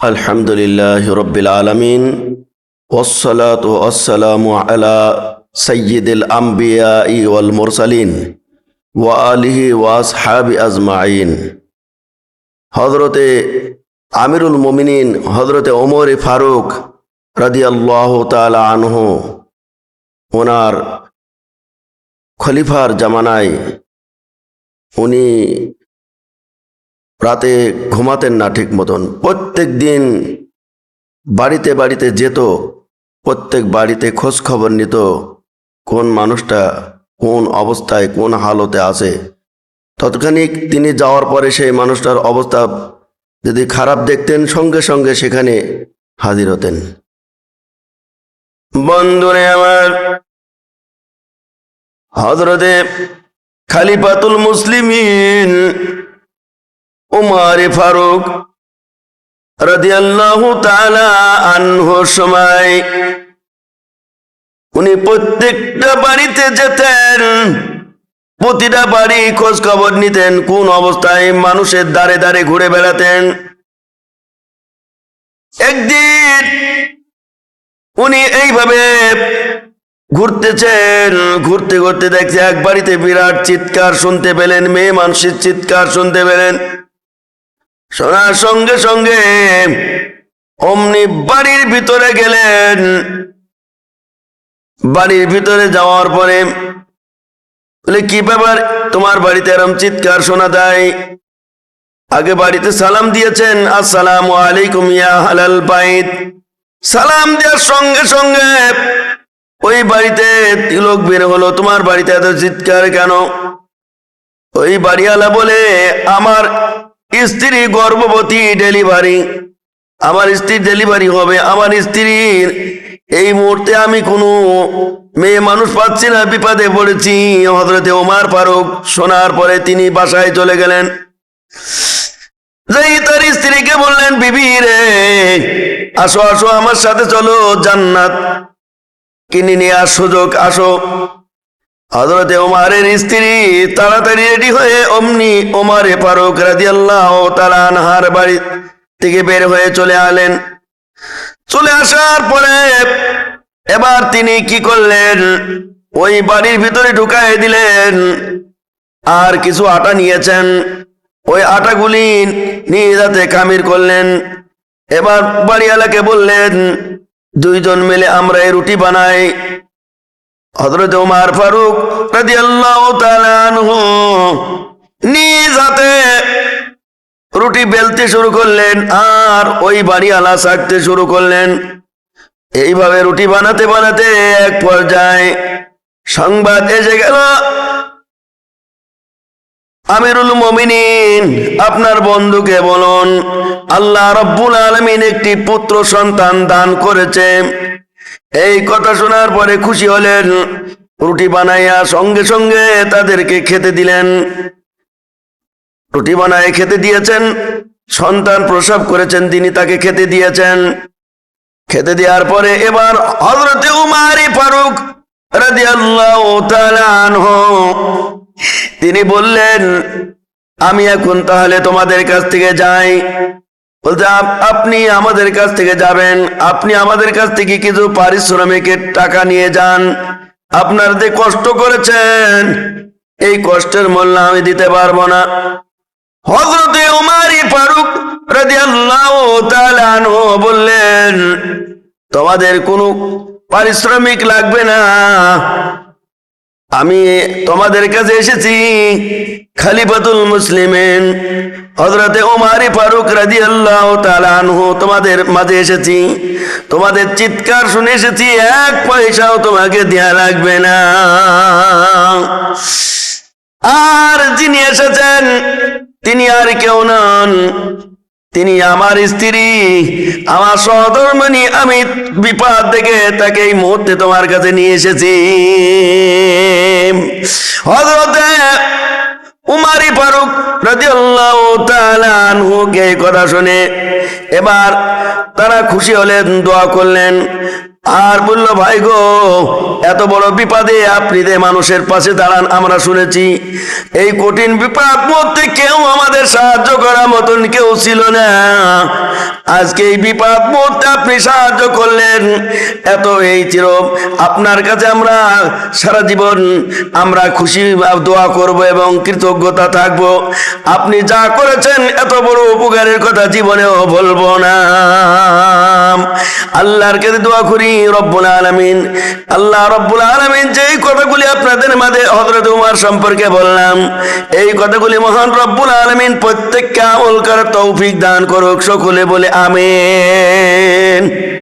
আলহামদুলিল্লাহ রব্বিল আলমিন ওসলাত ওসালাম আলা সৈয়দুল আম্বিয়া ইউল মুরসালিন ওয়া আলিহি ওয়াস হাবি আজমাইন। হজরতে আমিরুল মোমিনিন হজরতে ওমর ফারুক রাদিয়াল্লাহ তালা আনহু, ওনার খলিফার জামানায় উনি রাতে ঘুমাতেন না ঠিক মতন। প্রত্যেক দিন বাড়িতে বাড়িতে যেত, প্রত্যেক বাড়িতে খোঁজ খবর নিত, কোন মানুষটা কোন অবস্থায় কোন হালতে আছে। তৎক্ষণিক তিনি যাওয়ার পরে সেই মানুষটার অবস্থা যদি খারাপ দেখতেন, সঙ্গে সঙ্গে সেখানে হাজির হতেন। বন্ধুরে আমার হজরতে খালিফাতুল মুসলিমিন উমার ফারুক রাদিয়াল্লাহু সময় উনি প্রত্যেকটা বাড়িতে যেতেন, প্রতিটা বাড়ি খোঁজ খবর নিতেন, কোন অবস্থায় মানুষের দ্বারে দ্বারে ঘুরে বেড়াতেন। একদিন উনি এইভাবে ঘুরতেছেন, ঘুরতে ঘুরতে দেখছে এক বাড়িতে বিরাট চিৎকার শুনতে পেলেন, মেয়ে মানুষের চিৎকার শুনতে পেলেন। শোনার সঙ্গে সঙ্গে অমনি বাড়ির ভিতরে গেলেন। বাড়ির ভিতরে যাওয়ার পরে বলে, কি ব্যাপার? তোমার বাড়িতে এরম চিৎকার শোনা দেয় আগে বাড়িতে সালাম দিয়েছেন। আসসালামু আলাইকুম ইয়া হালাল বাইত। সালাম দেওয়ার সঙ্গে সঙ্গে ওই বাড়িতে তিলক বের হলো। তোমার বাড়িতে এত চিৎকার কেন? ওই বাড়িওয়ালা বলে, আমার স্ত্রী গর্ভবতী ডেলিভারি। আমার স্ত্রীর ডেলিভারি হবে। আমার স্ত্রীর এই মুহূর্তে আমি কোনো মেয়ে মানুষ পাচ্ছি না, বিপদে পড়েছি। হজরতে ওমার ফারুক শোনার পরে তিনি বাসায় চলে গেলেন। তার স্ত্রীকে বললেন, বিবি রে, আসো আসো আমার সাথে চলো, জান্নাত কিনে নিয়ে আস সুযোগ, আসো। হজরতে ওমারের স্ত্রী তাড়াতাড়ি রেডি হয়ে অমনি ওমারে ফারুক রাজি আল্লাহ আনহার বাড়ি থেকে বের হয়ে চলে আলেন। চলে আসার পরে এবার তিনি কি করলেন? ওই বাড়ির ভিতরে ঢুকাই দিলেন। আর কিছু আটা নিয়েছেন। ওই আটাগুলি নিয়ে যাতে কামির করলেন। এবার বাড়িওয়ালাকে বললেন, দুইজন মিলে আমরা এই রুটি বানাই। হজরত উমার ফারুক নিজ হাতে রুটি বেলতে শুরু করলেন আর ওই বাড়িওয়ালা সাকতে শুরু করলেন। এইভাবে রুটি বানাতে বানাতে এক পর্যায়ে সংবাদ এসে গেল, আমিরুল মমিনিন, আপনার বন্ধুকে বলুন, আল্লাহ রব্বুল আলমিন একটি পুত্র সন্তান দান করেছে। এই কথা শোনার পরে খুশি হলেন। রুটি বানাইয়া সঙ্গে সঙ্গে তাদেরকে খেতে দিলেন। রুটি বানায় খেতে দিয়েছেন। সন্তান প্রসব করেছেন, তিনি তাকে খেতে দিয়েছেন। খেতে দেওয়ার পরে এবার হজরতে উমারি ফারুক তিনি বললেন, আমি এখন তাহলে তোমাদের কাছ থেকে যাই। বলতে আপ- আপনি আমাদের কাছ থেকে যাবেন। আপনি আমাদের কাছ থেকে কিছু পারিশ্রমিকের টাকা নিয়ে যান। আপনার যে কষ্ট করেছেন, এই কষ্টের মূল্য আমি দিতে পারব না। হজরতে উমারি ফারুক বললেন, তোমাদের কোনো পারিশ্রমিক লাগবে না। আমি তোমাদের কাছে এসেছি খালিফাতুল মুসলিমেন হজরতে ওমারি ফারুক রাজি আল্লাহ আনহু তোমাদের মাঝে এসেছি। তোমাদের চিৎকার শুনে এসেছি, এক পয়সাও তোমাকে দেয়া লাগবে না। আর যিনি এসেছেন, তিনি আর কেউ নন। তিনি আমার স্ত্রী, আমার সহধর্মণী আমি বিপদ থেকে তাকে এই মুহূর্তে তোমার কাছে নিয়ে এসেছি। হজরতে উমারি ফারুক কথা শুনে এবার তারা খুশি হলেন, দোয়া করলেন। আর বলল, ভাই গো, এত বড় বিপদে আপনি যে মানুষের পাশে দাঁড়ান, আমরা শুনেছি। এই কঠিন বিপদ মধ্যে কেউ আমাদের সাহায্য করার মতন কেউ ছিল না। আজকে এই বিপদ মুহূর্তে আপনি সাহায্য করলেন। এত এই চির, আপনার কাছে আমরা সারা জীবন আমরা খুশি, দোয়া করব এবং কৃতজ্ঞতা থাকব। আপনি যা করেছেন, এত বড় উপকারের কথা জীবনেও বলব না। আল্লাহর কাছে দোয়া করি আল্লাহ আলমিন যেই কথাগুলি আপনাদের উমার সম্পর্কে বললাম, এই কথাগুলি রব্বুল আলমিন প্রত্যেককে আমল করার তৌফিক দান করুক, সকলে বলে আমিন।